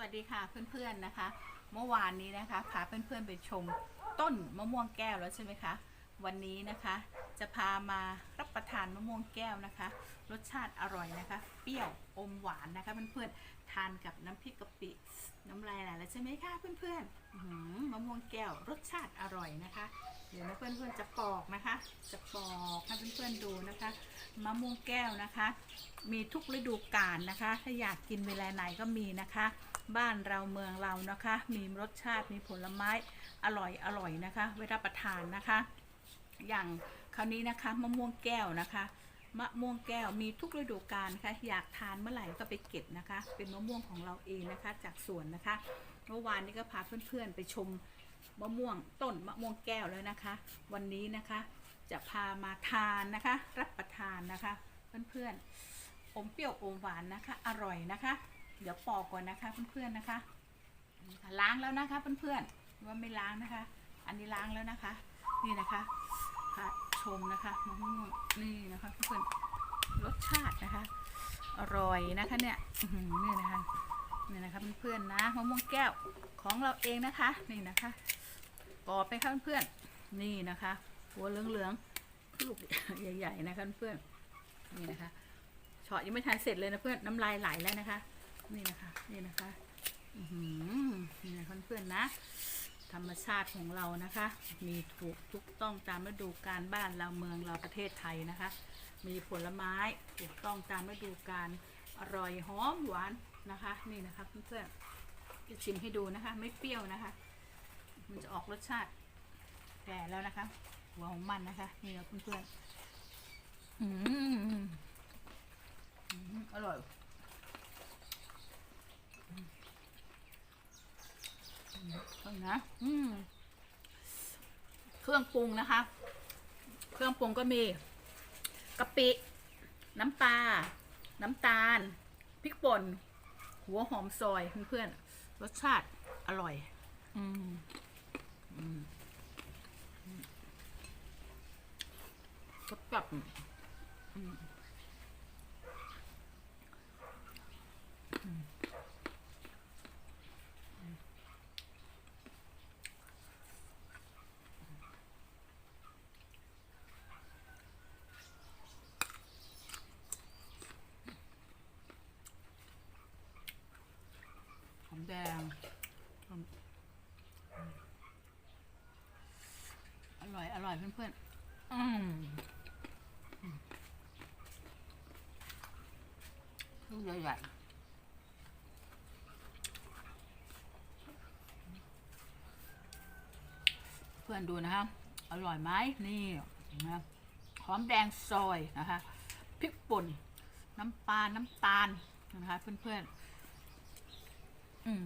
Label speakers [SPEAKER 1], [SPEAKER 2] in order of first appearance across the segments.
[SPEAKER 1] วัสดีค่ะเพื่อนๆนะคะ เมื่อวานนี้นะคะพาเพื่อนๆไปชมต้นมะม่วงแก้วแล้วใช่ไหมคะวันนี้นะคะจะพามารับประทานมะม่วงแก้วนะคะ รสชาติอร่อยนะคะ เปรี้ยวอมหวานนะคะเพื่อนๆทานกับน้ำพริกกะปิน้ำลายไหลแล้วใช่ไหมคะเพื่อนๆมะม่วงแก้วรสชาติอร่อยนะคะ เดี๋ยวนเพื่อนๆจะปอกนะคะ จะปอกให้เพื่อนๆดูนะคะ มะม่วงแก้วนะคะ มีทุกฤดูกาลนะคะ ถ้าอยากกินเวลาไหนก็มีนะคะ บ้านเราเมืองเรานะคะ มีรสชาติมีผลไม้อร่อยอร่อยนะคะ เวลาประทานนะคะ อย่างคราวนี้นะคะมะม่วงแก้วนะคะมะม่วงแก้วมีทุกฤดูกาลนะคะอยากทานเมื่อไหร่ก็ไปเก็บนะคะ เป็นมะม่วงของเราเองนะคะจากสวนนะคะ เมื่อวานนี้ก็พาเพื่อนๆไปชม มะม่วงต้นมะม่วงแก้วแล้วนะคะ วันนี้นะคะ จะพามาทานนะคะ รับประทานนะคะ เพื่อนๆอมเปรี้ยวอมหวานนะคะ อร่อยนะคะ เดี๋ยวปอกก่อนนะคะเพื่อนๆนะคะ ล้างแล้วนะคะเพื่อนๆว่าไม่ล้างนะคะ อันนี้ล้างแล้วนะคะ นี่นะคะค่ะชมนะคะมะม่วงนี่นะคะเพื่อนๆรสชาตินะคะ อร่อยนะคะเนี่ยนี่นะคะ นี่นะคะเพื่อนๆนะมะม่วงแก้วของเราเองนะคะ นี่นะคะกรอบไปค่ะเพื่อนๆนี่นะคะ หัวเหลืองๆลูกใหญ่ๆนะคะเพื่อนๆนี่นะคะเฉาะยังไม่ทันเสร็จเลยนะเพื่อนน้ำลายไหลแล้วนะคะ นี่นะคะ นี่นะคะอือหือนี่นะเพื่อนๆนะ ธรรมชาติของเรานะคะ มีถูกทุกต้องตามฤดูกาลบ้านเราเมืองเราประเทศไทยนะคะ มีผลไม้ถูกต้องตามฤดูกาลอร่อยหอมหวาน นะคะ นี่นะคะเพื่อนๆจะชิมให้ดูนะคะ ไม่เปรี้ยวนะคะ มันจะออกรสชาติแก่แล้วนะคะ หัวของมันนะคะ นี่นะเพื่อนๆอืมอืมอร่อยอืมอืมนะอืมเครื่องปรุงนะคะ เครื่องปรุงก็มีกะปิ น้ำปลา น้ำตาล พริกป่น หัวหอมซอยเพื่อนๆรสชาติอร่อย อืมอืมกับอืม แดง อร่อย อร่อยเพื่อนๆอืมอืมลูกใหญ่ๆเพื่อนดูนะคะอร่อยไหมนี่นะหอมแดงซอยนะคะพริกป่นน้ำปลาน้ำตาลนะคะเพื่อนๆ อืม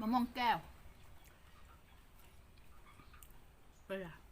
[SPEAKER 1] มะม่วงแก้วเป็นไร